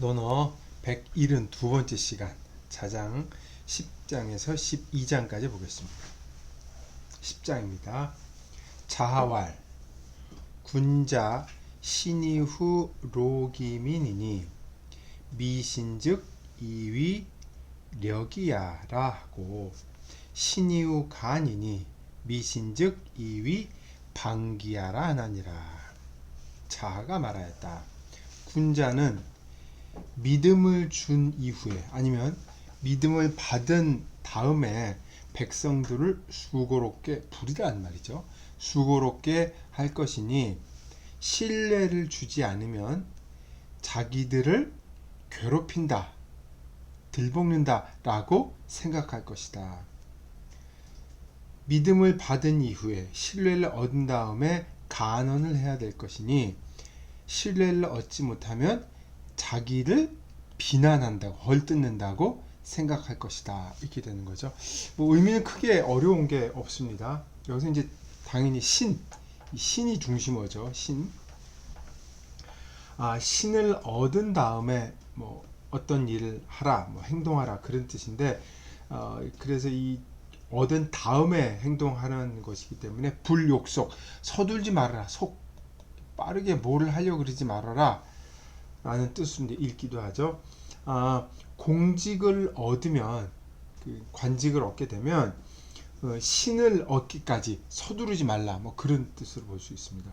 논어 172번째 시간 자장 10장에서 12장까지 보겠습니다. 10장입니다. 자하왈 군자 신이후 로기민이니 미신즉 이위 력이야라 하고 신이후 간이니 미신즉 이위 방기야라 하나니라 자하가 말하였다. 군자는 믿음을 준 이후에 아니면 믿음을 받은 다음에 백성들을 수고롭게 부리라는 말이죠. 수고롭게 할 것이니 신뢰를 주지 않으면 자기들을 괴롭힌다, 들볶는다 라고 생각할 것이다. 믿음을 받은 이후에 신뢰를 얻은 다음에 간언을 해야 될 것이니 신뢰를 얻지 못하면 자기를 비난한다고 헐뜯는다고 생각할 것이다 이렇게 되는 거죠. 뭐 의미는 크게 어려운 게 없습니다. 여기서 이제 당연히 신, 이 신이 중심어죠. 신. 아 신을 얻은 다음에 뭐 어떤 일을 하라, 뭐 행동하라 그런 뜻인데 어, 그래서 이 얻은 다음에 행동하는 것이기 때문에 불욕속 서둘지 말아라 속 빠르게 뭐를 하려고 그러지 말아라 라는 뜻으로 읽기도 하죠. 아, 공직을 얻으면 그 관직을 얻게 되면 어, 신을 얻기까지 서두르지 말라 뭐 그런 뜻으로 볼 수 있습니다.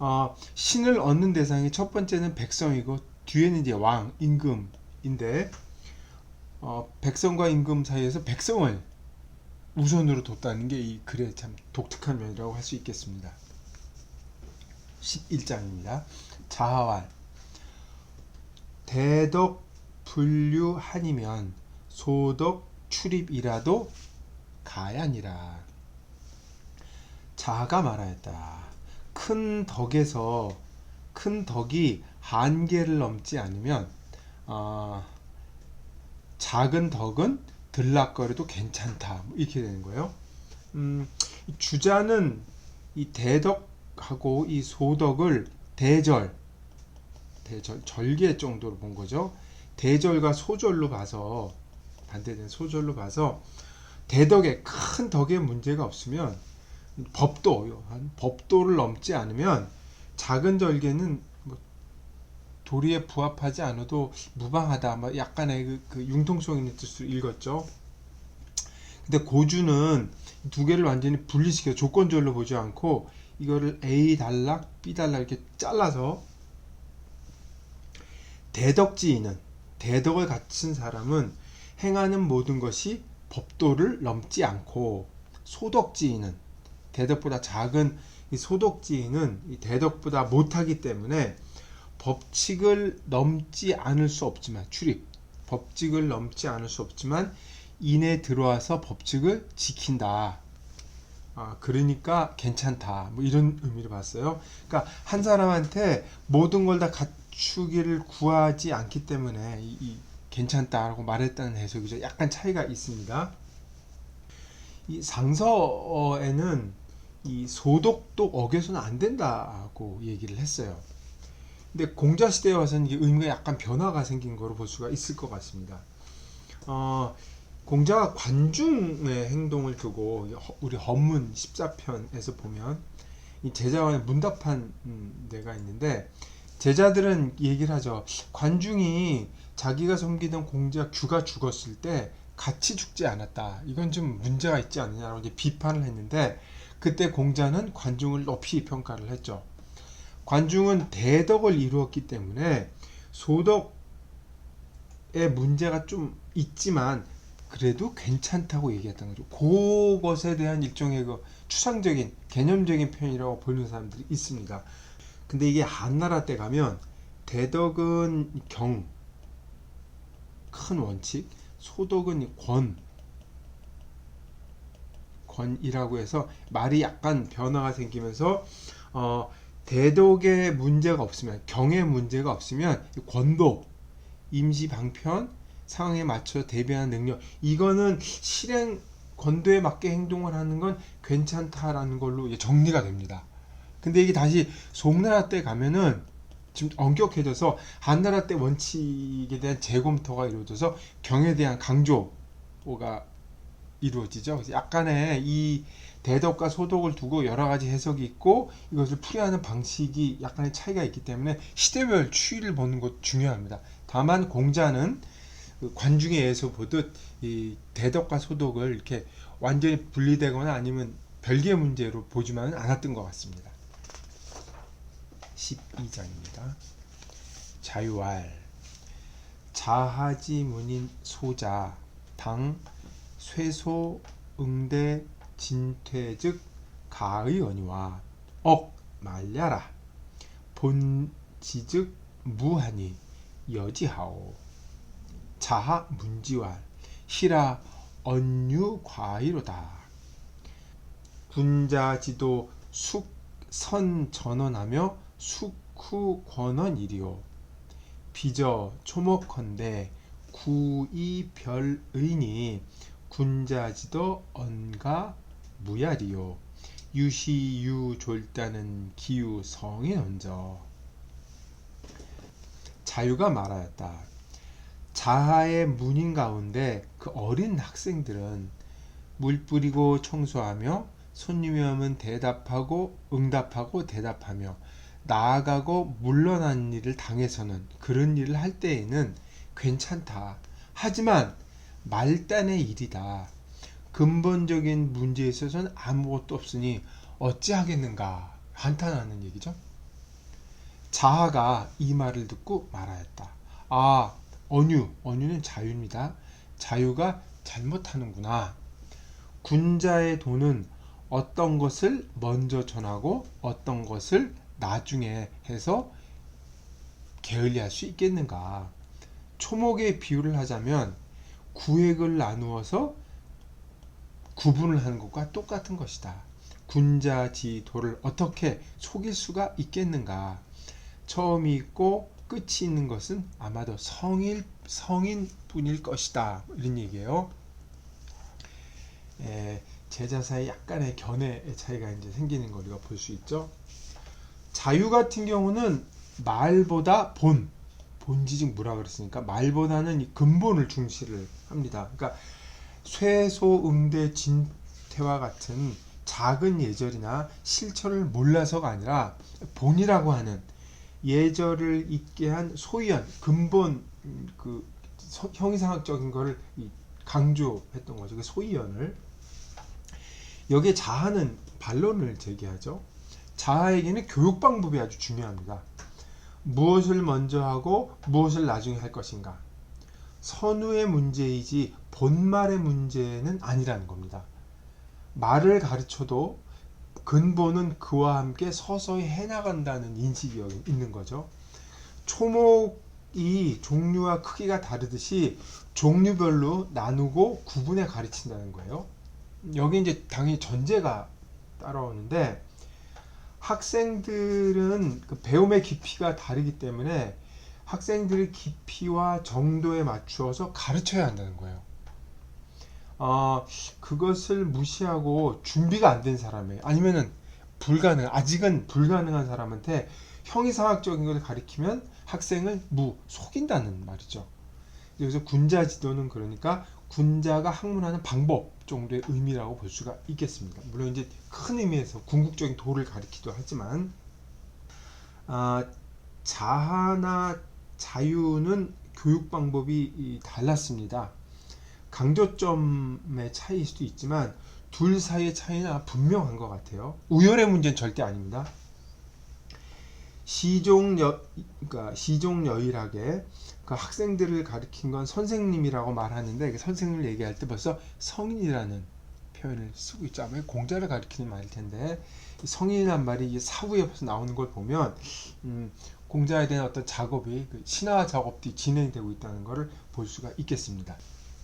어, 신을 얻는 대상이 첫 번째는 백성이고 뒤에는 이제 왕 임금인데 어, 백성과 임금 사이에서 백성을 우선으로 뒀다는 게 이 글의 참 독특한 면이라고 할 수 있겠습니다. 11장입니다. 자하왈 대덕 분류한이면 소덕 출입이라도 가야니라. 자가 말하였다. 큰 덕에서 큰 덕이 한계를 넘지 않으면 어, 작은 덕은 들락거려도 괜찮다. 뭐 이렇게 되는 거예요. 음, 이 주자는 이 대덕하고 이 소덕을 대절 대절 절개 정도로 본 거죠. 대절과 소절로 봐서 반대된 소절로 봐서 대덕에 큰 덕에 문제가 없으면 법도 한 법도를 넘지 않으면 작은 절개는 뭐 도리에 부합하지 않아도 무방하다. 뭐 약간의 그, 그 융통성 있는 뜻으로 읽었죠. 근데 고주는 두 개를 완전히 분리시켜 조건절로 보지 않고 이거를 A 단락, B 단락 이렇게 잘라서 대덕지인은 대덕을 갖춘 사람은 행하는 모든 것이 법도를 넘지 않고 소덕지인은 대덕보다 작은 이 소덕지인은 이 대덕보다 못하기 때문에 법칙을 넘지 않을 수 없지만 출입 법칙을 넘지 않을 수 없지만 인에 들어와서 법칙을 지킨다. 아, 그러니까 괜찮다. 뭐 이런 의미를 봤어요. 그러니까 한 사람한테 모든 걸 다 갖 추기를 구하지 않기 때문에 이, 이 괜찮다라고 말했다는 해석이죠. 약간 차이가 있습니다. 이 상서에는 이 소독도 어겨서는 안 된다고 얘기를 했어요. 근데 공자 시대에 와서는 이게 의미가 약간 변화가 생긴 거로 볼 수가 있을 것 같습니다. 어, 공자가 관중의 행동을 두고 우리 헌문 14편에서 보면 이 제자와 문답한 음, 데가 있는데 제자들은 얘기를 하죠. 관중이 자기가 섬기던 공자 규가 죽었을 때 같이 죽지 않았다. 이건 좀 문제가 있지 않느냐라고 이제 비판을 했는데 그때 공자는 관중을 높이 평가를 했죠. 관중은 대덕을 이루었기 때문에 소덕의 문제가 좀 있지만 그래도 괜찮다고 얘기했던 거죠. 그것에 대한 일종의 그 추상적인 개념적인 표현이라고 보는 사람들이 있습니다. 근데 이게 한나라 때 가면 대덕은 경, 큰 원칙, 소덕은 권, 권이라고 해서 말이 약간 변화가 생기면서 어, 대덕에 문제가 없으면 경에 문제가 없으면 권도, 임시 방편, 상황에 맞춰 대비하는 능력 이거는 실행 권도에 맞게 행동을 하는 건 괜찮다라는 걸로 정리가 됩니다. 근데 이게 다시 송나라 때 가면은 좀 엄격해져서 한나라 때 원칙에 대한 재검토가 이루어져서 경에 대한 강조가 이루어지죠. 그래서 약간의 이 대덕과 소덕을 두고 여러 가지 해석이 있고 이것을 풀이하는 방식이 약간의 차이가 있기 때문에 시대별 추이를 보는 것 중요합니다. 다만 공자는 그 관중에 의해서 보듯 이 대덕과 소덕을 이렇게 완전히 분리되거나 아니면 별개의 문제로 보지만은 않았던 것 같습니다. 12장입니다. 자유할. 자하지 문인 소자 당 쇠소 응대 진퇴 즉 가의 언니와 억 말려라. 본지즉 무하니 여지하오. 자하 문지왈 히라 언유 과이로다. 군자지도 숙선 전원하며 숙후 권원이리오. 비저 초목컨대 구이별의니 군자지도 언가 무야리요 유시유 졸다는 기유 성인 언저 자유가 말하였다. 자하의 문인 가운데 그 어린 학생들은 물 뿌리고 청소하며 손님이 오면 대답하고 응답하고 대답하며 나아가고 물러난 일을 당해서는 그런 일을 할 때에는 괜찮다. 하지만 말단의 일이다. 근본적인 문제에 있어서는 아무것도 없으니 어찌하겠는가 한탄하는 얘기죠. 자하가 이 말을 듣고 말하였다. 아, 언유, 언유는 자유입니다. 자유가 잘못하는구나. 군자의 돈은 어떤 것을 먼저 전하고 어떤 것을 나중에 해서 게을리할 수 있겠는가? 초목의 비유를 하자면 구획을 나누어서 구분을 하는 것과 똑같은 것이다. 군자지도를 어떻게 속일 수가 있겠는가? 처음이 있고 끝이 있는 것은 아마도 성일 성인뿐일 것이다. 이런 얘기예요. 에, 제자 사이 약간의 견해의 차이가 이제 생기는 걸 우리가 볼 수 있죠. 자유 같은 경우는 말보다 본, 본지직 뭐라 그랬으니까 말보다는 이 근본을 중시를 합니다. 그러니까 쇠소 음대 진태와 같은 작은 예절이나 실천을 몰라서가 아니라 본이라고 하는 예절을 있게 한 소위원 근본 음, 그 서- 형이상학적인 거를 이 강조했던 거죠. 그 소위원을 여기에 자하는 반론을 제기하죠. 자하에게는 교육 방법이 아주 중요합니다. 무엇을 먼저 하고 무엇을 나중에 할 것인가. 선우의 문제이지 본말의 문제는 아니라는 겁니다. 말을 가르쳐도 근본은 그와 함께 서서히 해나간다는 인식이 있는 거죠. 초목이 종류와 크기가 다르듯이 종류별로 나누고 구분해 가르친다는 거예요. 여기 이제 당연히 전제가 따라오는데 학생들은 그 배움의 깊이가 다르기 때문에 학생들의 깊이와 정도에 맞추어서 가르쳐야 한다는 거예요. 어, 그것을 무시하고 준비가 안 된 사람에 아니면은 불가능 아직은 불가능한 사람한테 형이상학적인 것을 가리키면 학생을 무 속인다는 말이죠. 여기서 군자 지도는 그러니까 군자가 학문하는 방법 정도의 의미라고 볼 수가 있겠습니다. 물론 이제 큰 의미에서 궁극적인 도를 가리키도 하지만 아, 자하나 자유는 교육 방법이 이, 달랐습니다. 강조점의 차이일 수도 있지만 둘 사이의 차이는 분명한 것 같아요. 우열의 문제는 절대 아닙니다. 시종여 그러니까 시종여일하게 그 학생들을 가리킨 건 선생님이라고 말하는데 그 선생님을 얘기할 때 벌써 성인이라는 표현을 쓰고 있죠. 아마 공자를 가리키는 말일 텐데 이 성인이란 말이 이 사후에 벌써 나오는 걸 보면 음, 공자에 대한 어떤 작업이 그 신화 작업들이 진행되고 있다는 것을 볼 수가 있겠습니다.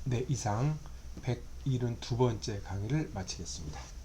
네, 이상 172번째 강의를 마치겠습니다.